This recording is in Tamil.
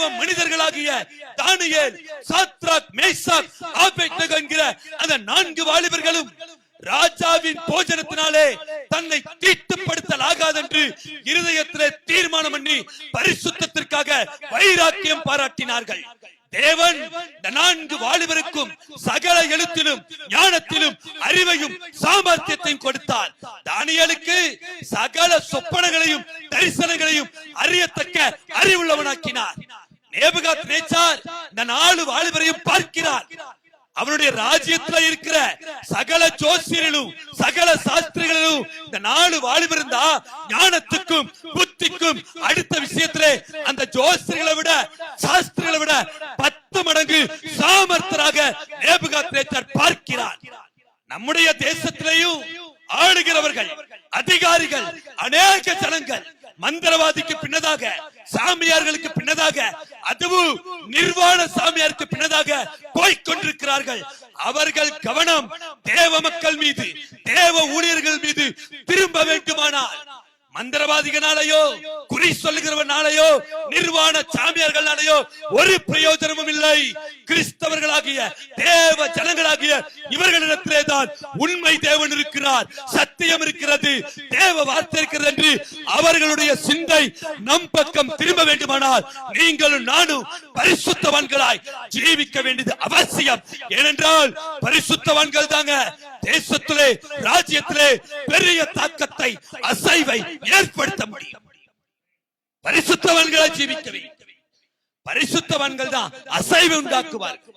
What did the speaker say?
தேவ மனிதர்களாகிய தானியல் சாத்ராக் மேசாக் ஆபேத்நேகோ என்கிற அந்த நான்கு வாலிபர்களும் ராஜாவின் போஜனத்தினாலே தன்னை தீட்டுப்படுத்தல் ஆகாதென்று இருதயத்திலே தீர்மானம் பண்ணி பரிசுத்திற்காக வைராக்கியம் பாராட்டினார்கள். தேவன் நான்கு வாலிபருக்கும் சகல எழுத்திலும் ஞானத்திலும் அறிவையும் சாமர்த்தியத்தையும் கொடுத்தார். தானியலுக்கு சகல சொப்பனங்களையும் தரிசனங்களையும் அறியத்தக்க அறிவுள்ளவனாக்கினார். நேபுகாத் நேச்சார் இந்த நாலு வாலிபரையும் பார்க்கிறார் அவருடைய ராஜ்யத்துல இருக்கிற சகல ஜோசியர்களும் சகல சாஸ்திரிகளிலும் இந்த நாலு வாலிபர் இருந்தா ஞானத்துக்கும் புத்திக்கும் அடுத்த விஷயத்துல அந்த ஜோசியர்களை விட சாஸ்திரிகளை விட பத்து மடங்கு சாமர்த்தராக நேபுகாத் நேச்சார் பார்க்கிறார் நம்முடைய தேசத்திலேயும் ஆளுகிறவர்கள் அதிகாரிகள் அநேக ஜனங்கள் மந்திரவாதிக்கு பின்னதாக சாமியார்களுக்கு பின்னதாக அதுவும் நிர்வாண சாமியாருக்கு பின்னதாக போய்க் கொண்டிருக்கிறார்கள் அவர்கள் கவனம் தேவ மக்கள் மீது தேவ ஊழியர்கள் மீது திரும்ப வேண்டுமானால் மந்திரவாதிகளாலேயோ குறி சொல்லுகிறவனாலேயோ நிர்வாண சாமியார்களாலேயோ ஒரு பிரயோஜனமும் இல்லை. கிறிஸ்தவர்களாகிய தேவ ஜனங்களாகிய இவர்களிடத்திலே தான் உண்மை தேவன் இருக்கிறார் சத்தியம் இருக்கிறது தேவ வார்த்தை இருக்கிறது என்று அவர்களுடைய சிந்தை நம் பக்கம் திரும்ப வேண்டுமானால் நீங்களும் நானும் பரிசுத்தவான்களாய் ஜீவிக்க வேண்டியது அவசியம். ஏனென்றால் பரிசுத்தவான்கள் தாங்க தேசத்திலே ராஜ்யத்திலே பெரிய தாக்கத்தை அசைவை ஏற்படுத்த முடியும். பரிசுத்தவன்களை ஜீவிக்க வேண்டும். பரிசுத்தவான்கள் தான் அசைவு உண்டாக்குவார்கள்.